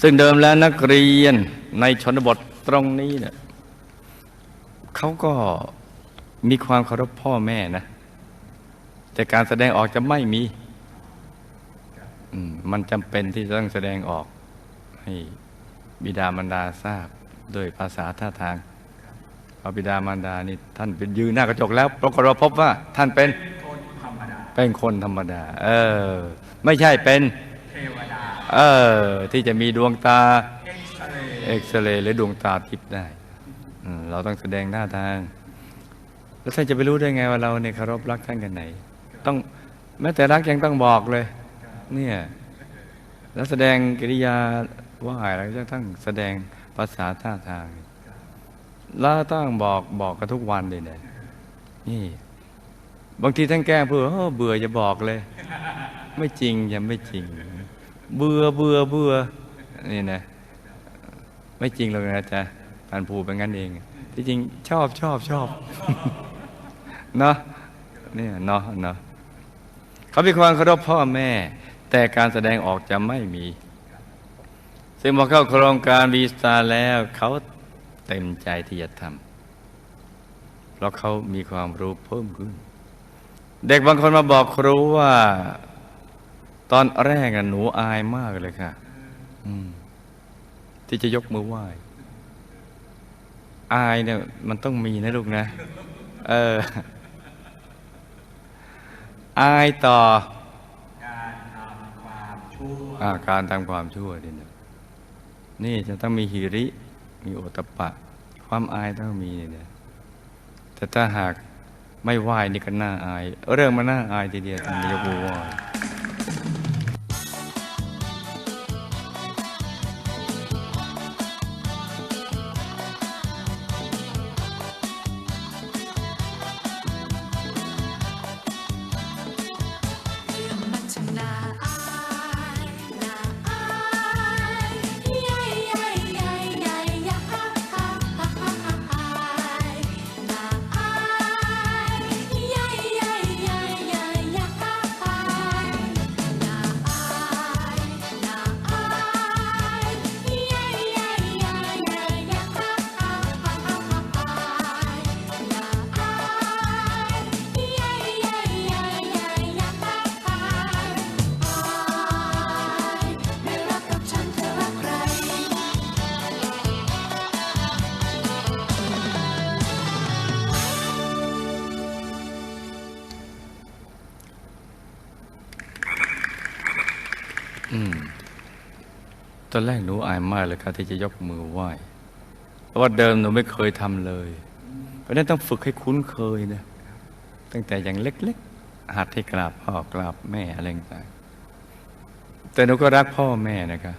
ซึ่งเดิมแล้วนักเรียนในชนบทตรงนี้เนี่ยเขาก็มีความเคารพพ่อแม่นะ แต่การแสดงออกจะไม่มีมันจำเป็นที่จะต้องแสดงออก ให้บิดามารดาทราบด้วยภาษาท่าทางพอบิดามารดานี่ท่านเป็นยืนหน้ากระจกแล้วปรากฏว่าพบว่าท่านเป็นเป็นคนธรรมดา เออ ไม่ใช่เป็นเออ ที่จะมีดวงตาเอ็กซเรย์หรือดวงตาทิพย์ได้อืมเราต้องแสดงหน้าทาง แล้วท่านจะไปรู้ได้ไงว่าเราเนี่ยเคารพรักท่านกันไหน ต้องแม้แต่รักยังต้องบอกเลย เนี่ย แล้วแสดงกิริยาว่าอะไรจะต้องแสดงภาษาท่าทาง แล้วต้องบอกบอกกันทุกวันเลยเนี่ยนี่ บางทีท่านแกล้งเพื่อเออเบื่อจะบอกเลย ไม่จริงยังไม่จริง เบื่อเบื่อเบื่อนี่นะ ไม่จริงหรอกนะจ๊ะท่านผูเป็นงั้นเอง ที่จริงชอบชอบชอบเนาะเนี่ยเนาะเนาะเขามีความเคารพพ่อแม่ แต่การแสดงออกจะไม่มี ซึ่งพอเข้าโครงการวีสตาแล้วเขาเต็มใจที่จะทำเพราะเขามีความรู้เพิ่มขึ้น เด็กบางคนมาบอกครูว่า ตอนแรกอะหนูอายมากเลยค่ะที่จะยกมือไหว้ อายเนี่ย มันต้องมีนะลูกนะ เออ อายต่อ การทำความชั่วอาการทำความชั่วนี่นะนี่จะต้องมีหิริ มีโอตปะ ความอายต้องมีเนี่ยแต่ถ้าหากไม่ไหว้นี่ก็น่าอาย เรื่องมันน่าอายทีเดียวท่านนายกมือไหว้ ตอนแรกหนูอายมากเลยครับที่จะยกมือไหว้ เพราะว่าเดิมหนูไม่เคยทำเลย เพราะฉะนั้นต้องฝึกให้คุ้นเคยนะ ตั้งแต่อย่างเล็กๆ หัดให้กราบพ่อกราบแม่อะไรต่างๆแต่หนูก็รักพ่อแม่นะครับ